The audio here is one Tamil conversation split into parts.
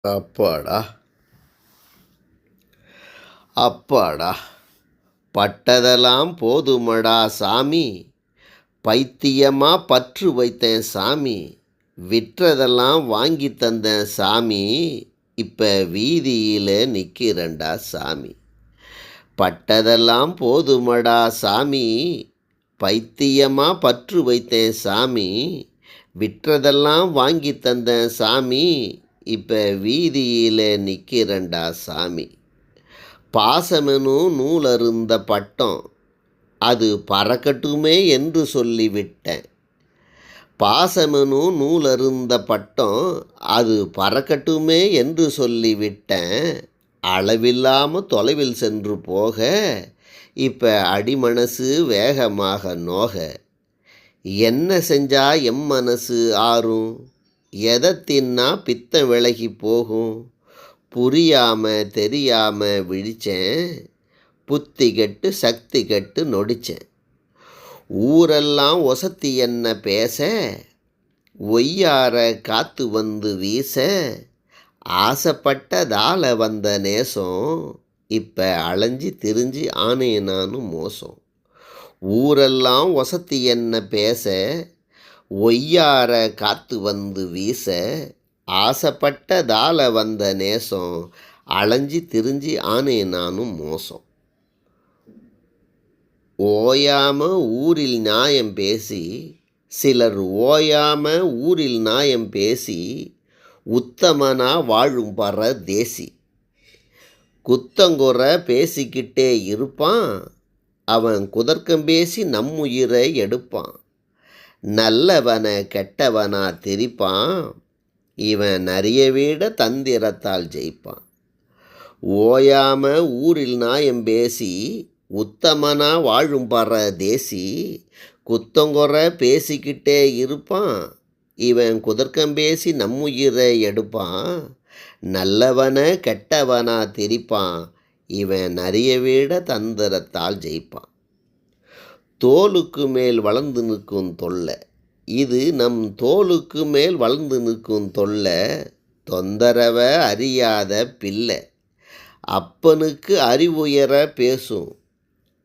அப்பாடா. அப்பாடா. பட்டதெல்லாம் போதுமடா சாமி. பைத்தியமா பற்று வைத்தேன் சாமி. விற்றதெல்லாம் வாங்கி தந்தேன் சாமி. இப்போ வீதியில் நிற்கிறேன்டா சாமி. பட்டதெல்லாம் போதுமடா சாமி. பைத்தியமா பற்று வைத்தேன் சாமி. விற்றதெல்லாம் வாங்கி தந்தேன் சாமி. இப்போ வீதியில் நிற்கிறண்டா சாமி. பாசமனும் நூலருந்த பட்டம் அது பறக்கட்டுமே என்று சொல்லிவிட்டேன். பாசமனும் நூலருந்த பட்டம் அது பறக்கட்டுமே என்று சொல்லிவிட்டேன். அளவில்லாமல் தொலைவில் சென்று போக இப்போ அடிமனசு வேகமாக நோக. என்ன செஞ்சா எம் மனசு ஆறும்? எதை தின்னா பித்தம் விலகி போகும்? புரியாமல் தெரியாமல் விழித்தேன் புத்தி கெட்டு சக்தி கெட்டு நொடித்தேன் ஊரெல்லாம் ஒசத்தி என்ன பேச? ஒய்யார காத்து வந்து வீச? ஆசைப்பட்டதால வந்த நேசம்? இப்போ அலைஞ்சி திரிஞ்சு ஆனே நானும் மோசம். ஊரெல்லாம் ஒசத்தி என்ன பேச? ஒய்யார காத்து வந்து வீச ஆசைப்பட்ட தால வந்த நேசம் அலைஞ்சி திரிஞ்சு ஆனே நானும் மோசம். ஓயாம ஊரில் நியாயம் பேசி சிலர் ஓயாம ஊரில் நியாயம் பேசி உத்தமனா வாழும் பற தேசி. குத்தங்குற பேசிக்கிட்டே இருப்பான் அவன் குதர்க்கம் பேசி நம்முயிரை எடுப்பான். நல்லவனை கெட்டவனா திரிப்பான். இவன் நிறைய விட தந்திரத்தால் ஜெயிப்பான். ஓயாம ஊரில் நாயம் பேசி உத்தமனா வாழும் பற தேசி குத்தங்குறை பேசிக்கிட்டே இருப்பான். இவன் குதர்க்கம் பேசி நம்முயிரை எடுப்பான். நல்லவனை கெட்டவனா திரிப்பான். இவன் நிறைய விட தந்திரத்தால் ஜெயிப்பான். தோலுக்கு மேல் வளர்ந்து நிற்கும் தொல்லை. இது நம் தோலுக்கு மேல் வளர்ந்து நிற்கும் தொல்லை தொந்தரவ அறியாத பிள்ளை. அப்பனுக்கு அறிவுயர பேசும்.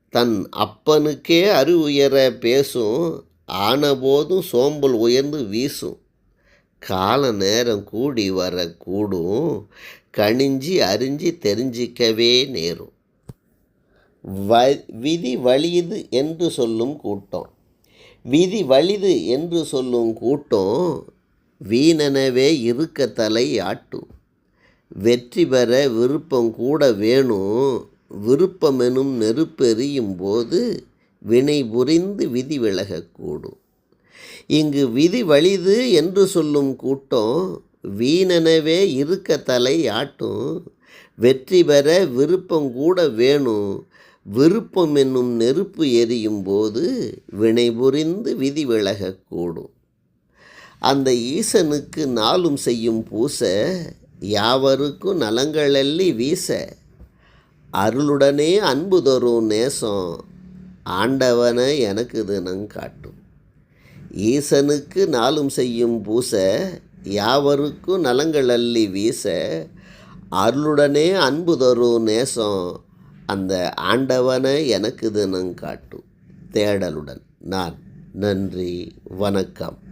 தன் அப்பனுக்கே அறிவுயர பேசும். ஆனபோதும் சோம்பல் உயர்ந்து வீசும். கால நேரம் கூடி வர கூடும் கணிஞ்சி அறிஞ்சி தெரிஞ்சிக்கவே நேரும். வ விதி வலியுது என்று சொல்லும் கூட்டம். விதி வலிது என்று சொல்லும் கூட்டம் வீணனவே இருக்க தலை ஆட்டும் வெற்றி பெற விருப்பம் கூட வேணும் விருப்பமெனும் நெருப்பெறியும் போது வினை புரிந்து விதி விலகக்கூடும் இங்கு விதி வலிது என்று சொல்லும் கூட்டம் வீணனவே இருக்க தலை ஆட்டும் வெற்றி பெற விருப்பம் கூட வேணும் விருப்பம் என்னும் நெருப்பு எரியும் போது வினைபுரிந்து விதி விலகக்கூடும். அந்த ஈசனுக்கு நாளும் செய்யும் பூச யாவருக்கும் நலங்களல்லி வீச அருளுடனே அன்பு தரும் நேசம் ஆண்டவனை எனக்கு தினம் காட்டும். ஈசனுக்கு நாளும் செய்யும் பூச யாவருக்கும் நலங்கள் அள்ளி வீச அருளுடனே அன்பு தரும் நேசம் அந்த ஆண்டவனை எனக்கு தினம் காட்டும். தேடலுடன் நான் நன்றி வணக்கம்.